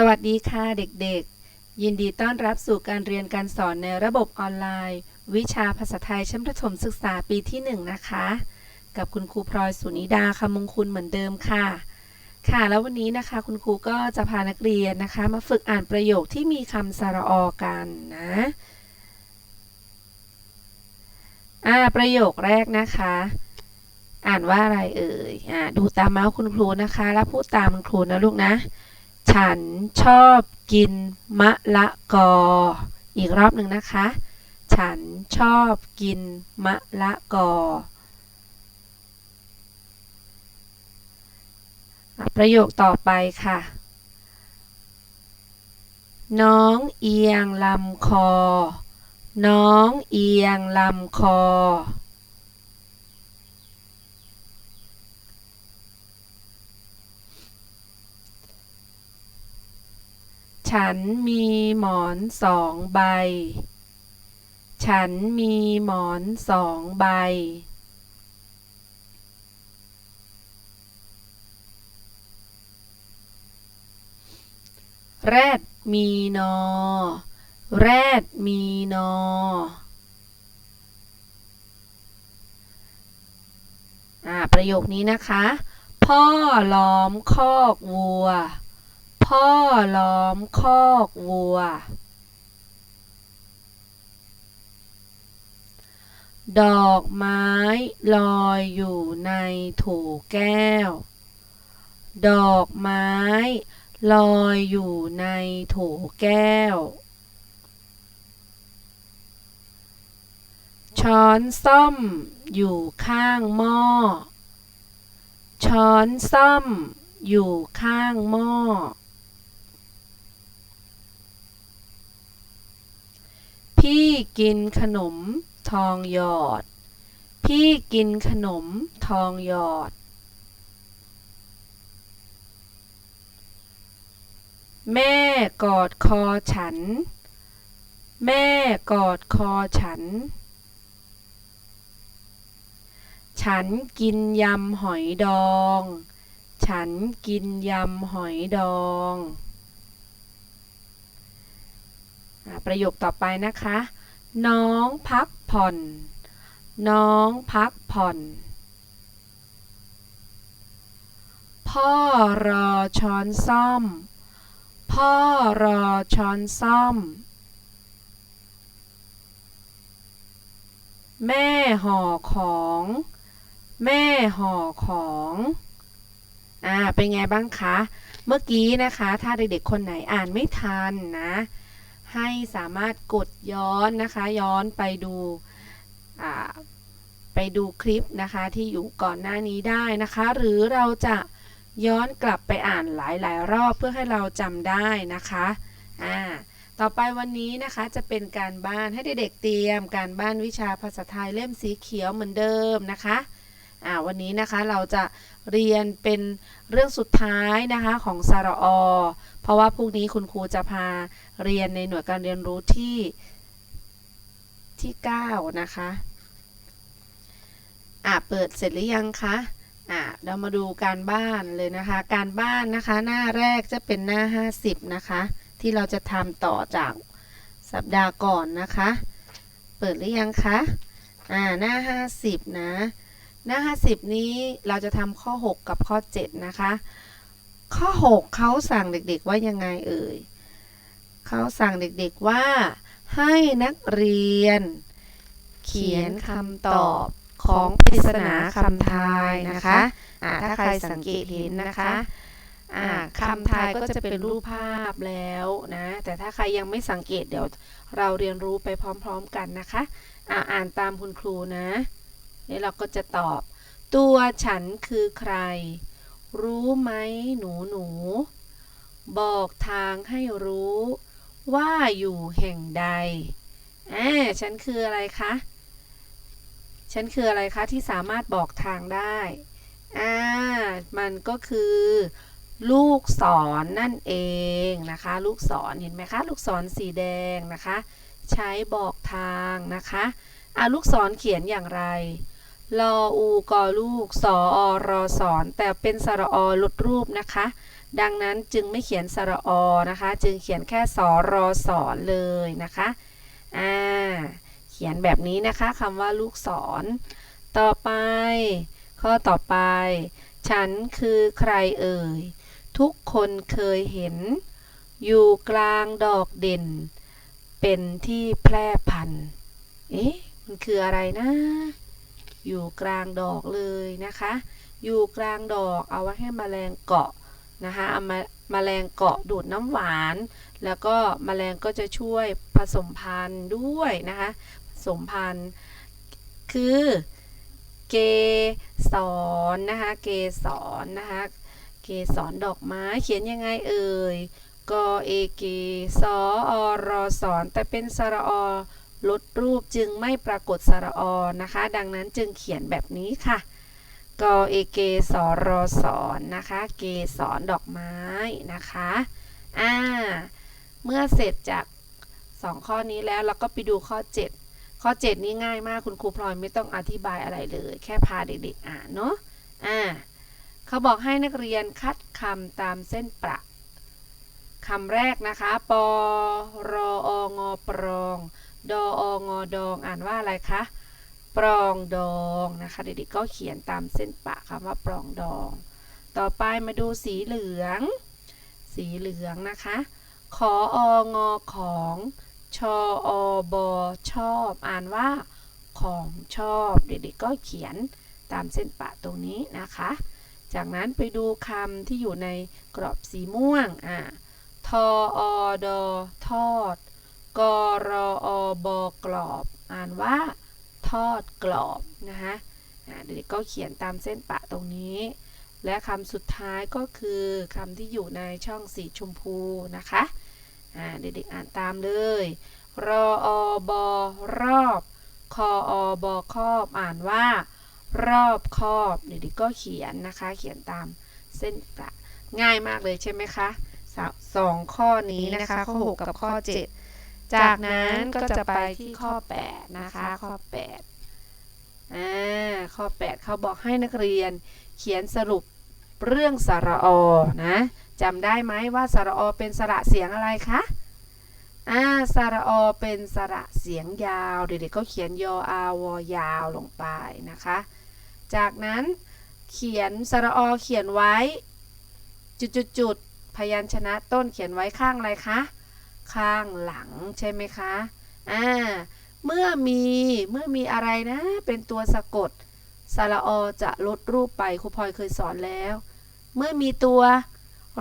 สวัสดีค่ะเด็กๆ ยินดีต้อนรับสู่การเรียนการสอนในระบบออนไลน์ วิชาภาษาไทยชั้นประถมศึกษาปีที่ 1 นะคะ กับคุณครูพลอยสุนิดาคำมงคุณเหมือนเดิมค่ะ ค่ะแล้ววันนี้นะคะคุณครูก็จะพานักเรียนนะคะ มาฝึกอ่านประโยคที่มีคำสระอกันนะอ่าประโยคแรกนะคะ อ่านว่าอะไรเอ่ยอ่าดูตามเมาส์คุณครูนะคะ แล้วพูดตามคุณครูนะลูกนะ ฉันชอบกินมะละกอ อีกรอบหนึ่งนะคะ ฉันชอบกินมะละกอ ประโยคต่อไปค่ะ น้องเอียงลำคอ น้องเอียงลำคอ ฉันมีหมอนสองใบ ฉันมีหมอนสองใบ แรดมีนอ แรดมีนอ อ่า ประโยคนี้นะคะ พ่อล้อมคอกวัว พ่อล้อมคอกวัว ดอกไม้ลอยอยู่ในถูแก้ว ดอกไม้ลอยอยู่ในถูแก้ว ช้อนส้อมอยู่ข้างหม้อ ช้อนส้อมอยู่ข้างหม้อ พี่กินขนมทองหยอด พี่กินขนมทองหยอด แม่กอดคอฉัน แม่กอดคอฉัน ฉันกินยำหอยดอง ฉันกินยำหอยดองอะ ประโยคต่อไปนะคะ น้องพักผ่อน น้องพักผ่อน พ่อรอช้อนซ่อม พ่อรอช้อนซ่อม แม่ห่อของ แม่ห่อของอ่าเป็นไงบ้างคะ เมื่อกี้นะคะ ถ้าเด็กๆคนไหนอ่านไม่ทันนะ ให้สามารถกดย้อนนะคะย้อนไปดูไปดูคลิปนะคะที่อยู่ก่อนหน้านี้ได้นะคะ หรือเราจะย้อนกลับไปอ่านหลายๆ รอบเพื่อให้เราจำได้นะคะอ่าต่อไปวันนี้นะคะจะเป็นการบ้านให้เด็กๆเตรียมการบ้านวิชาภาษาไทยเล่มสีเขียวเหมือนเดิมนะคะ อ่าวันนี้นะคะเราจะเรียนเป็นเรื่องสุดท้ายนะคะของสระอเพราะว่าพรุ่งนี้คุณครูจะพาเรียนในหน่วยการเรียนรู้ที่ที่ 9 นะคะอ่าเปิดเสร็จหรือยังคะอ่าเรามาดูการบ้านเลยนะคะ การบ้านนะคะหน้าแรกจะเป็นหน้า 50 นะคะ ที่เราจะทำต่อจากสัปดาห์ก่อนนะคะ เปิดหรือยังคะอ่าหน้า 50 นะ หน้า 50 นี้เราจะทำข้อ 6 กับข้อ 7 นะคะ ข้อ 6เขาสั่งเด็กๆว่ายังไงเอ่ยเขาสั่งเด็กๆว่า ให้นักเรียน เขียนคำตอบของปริศนาคำทายนะคะอ่าถ้าใครสังเกตเห็นนะคะอ่าคำทายก็จะเป็นรูปภาพแล้วนะ แต่ถ้าใครยังไม่สังเกตเดี๋ยวเราเรียนรู้ไปพร้อมๆกันนะคะอ่าอ่านตามคุณครูนะ นี่เราก็จะตอบ ตัวฉันคือใคร รู้ไหมหนูหนู บอกทางให้รู้ ว่าอยู่แห่งใดอ่าฉันคืออะไรคะ ฉันคืออะไรคะที่สามารถบอกทางได้อ่ามันก็คือ ลูกศรนนั่นเองนะคะ ลูกศรเห็นไหมคะ ลูกศรสีแดงนะคะ ใช้บอกทางนะคะอ่าลูกศรเขียนอย่างไร ลออูกอลูกสออรอสอน แต่เป็นสระอลดรูปนะคะ ดังนั้นจึงไม่เขียนสระอนะคะ จึงเขียนแค่สอรอสอนเลยนะคะอ่าเขียนแบบนี้นะคะคำว่าลูกศรต่อไป ข้อต่อไป ฉันคือใครเอ่ย ทุกคนเคยเห็น อยู่กลางดอกเด่น เป็นที่แพร่พันธุ์เอ๊ะมันคืออะไรนะ อยู่กลางดอกเลยนะคะ อยู่กลางดอกเอาไว้ให้แมลงเกาะนะคะเอามาแมลงเกาะดูดน้ำหวาน แล้วก็แมลงก็จะช่วยผสมพันธุ์ด้วยนะคะผสมพันธุ์คือเกสรนะคะเกสรนะคะเกสรดอกไม้เขียนยังไงเอ่ยกอเอเกสออรสอนแต่เป็นสระอ ลดรูปจึงไม่ปรากฏสระอนะคะ ดังนั้นจึงเขียนแบบนี้ค่ะกเอเกสอรอสอนนะคะ เกสรดอกไม้นะคะอ่าเมื่อเสร็จจาก 2 ข้อนี้แล้วเราก็ไปดูข้อ 7 ข้อ 7 นี้ง่ายมากคุณครูพลอยไม่ต้องอธิบายอะไรเลย แค่พาเด็กๆอ่านเนาะอ่าเขาบอกให้นักเรียนคัดคำตามเส้นประคำแรกนะคะ ปรอองปรอง ดอองดองอ่านว่าอะไรคะปรองดองนะคะเด็กๆก็เขียนตามเส้นปะคำว่าปรองดอง ต่อไปมาดูสีเหลือง สีเหลืองนะคะ ขอองอของชออบอชอบ อ่านว่าของชอบ เด็กๆก็เขียนตามเส้นปะตรงนี้นะคะ จากนั้นไปดูคำที่อยู่ในกรอบสีม่วงอ่าทออดอทอด กรออบกรอบ อ่านว่า ทอดกรอบนะคะเด็กๆก็เขียนตามเส้นปะตรงนี้ และคำสุดท้ายก็คือคำที่อยู่ในช่องสีชมพูนะคะเด็กๆอ่านตามเลย รออบอรอบคออบอครอบ อ่านว่า รอบครอบเด็กๆก็เขียนนะคะ เขียนตามเส้นปะง่ายมากเลยใช่ไหมคะสาสองข้อนี้นะคะ ข้อ 6 กับข้อ 7 จากนั้นก็จะไปที่ข้อ 8 นะคะ ข้อ 8อ่าข้อ 8 เขาบอกให้นักเรียนเขียนสรุปเรื่องสระอนะจำได้ไหมว่าสระอเป็นสระเสียงอะไรคะอ่าสระอเป็นสระเสียงยาว เด็กๆก็เขียนยออาวอยาวลงไปนะคะ จากนั้นเขียนสระอเขียนไว้ จุดๆๆพยัญชนะต้นเขียนไว้ข้างอะไรคะ ข้างหลังใช่ไหมคะอ่าเมื่อมีเมื่อมีอะไรนะ เป็นตัวสะกดสระอจะลดรูปไปครูพลอยเคยสอนแล้ว เมื่อมีตัว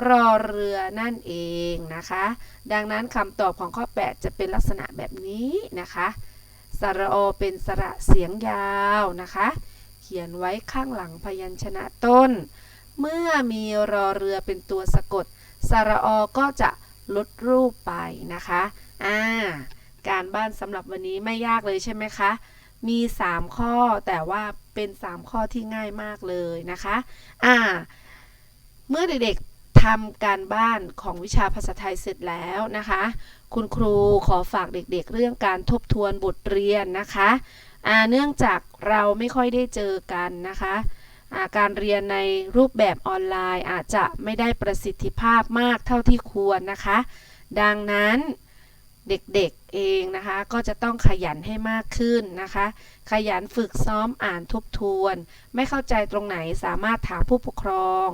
รอเรือนั่นเองนะคะ ดังนั้นคำตอบของข้อ 8 จะเป็นลักษณะแบบนี้นะคะสระอเป็นสระเสียงยาวนะคะ เขียนไว้ข้างหลังพยัญชนะต้น เมื่อมีรอเรือเป็นตัวสะกดสระอก็จะ ลดรูปไปนะคะอ่าการบ้านสำหรับวันนี้ไม่ยากเลยใช่ไหมคะ มี 3 ข้อแต่ว่าเป็น 3 ข้อที่ง่ายมากเลยนะคะอ่าเมื่อเด็กๆทำการบ้านของวิชาภาษาไทยเสร็จแล้วนะคะ คุณครูขอฝากเด็กๆ เรื่องการทบทวนบทเรียนนะคะอ่าเนื่องจากเราไม่ค่อยได้เจอกันนะคะ การเรียนในรูปแบบออนไลน์อาจจะไม่ได้ประสิทธิภาพมากเท่าที่ควรนะคะ ดังนั้นเด็กๆเองนะคะ ก็จะต้องขยันให้มากขึ้นนะคะ ขยันฝึกซ้อมอ่านทบทวน ไม่เข้าใจตรงไหนสามารถถามผู้ปกครอง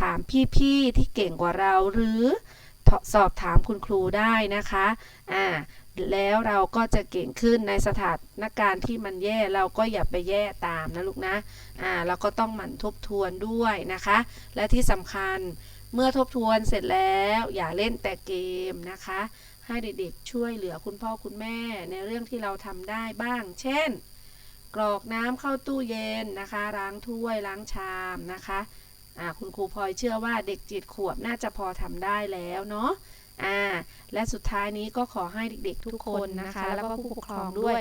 ถามพี่ๆที่เก่งกว่าเราหรือสอบถามคุณครูได้นะคะ อ่า แล้วเราก็จะเก่งขึ้นในสถานการณ์ที่มันแย่เราก็อย่าไปแย่ตามนะลูกนะอ่าเราก็ต้องหมั่นทบทวนด้วยนะคะ และที่สำคัญเมื่อทบทวนเสร็จแล้วอย่าเล่นแต่เกมนะคะ ให้เด็กๆช่วยเหลือคุณพ่อคุณแม่ในเรื่องที่เราทำได้บ้าง เช่น กรอกน้ำเข้าตู้เย็นนะคะ ล้างถ้วยล้างชามนะคะอ่าคุณครูพลอยเชื่อว่าเด็กจิตขวบน่าจะพอทำได้แล้วเนาะ อ่าและสุดท้ายนี้ก็ขอให้เด็กๆทุกคนนะคะ แล้วก็ผู้ปกครองด้วย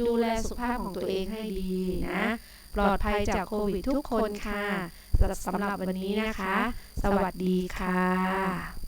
ดูแลสุขภาพของตัวเองให้ดีนะ ปลอดภัยจากโควิดทุกคนค่ะสำหรับวันนี้นะคะ สวัสดีค่ะ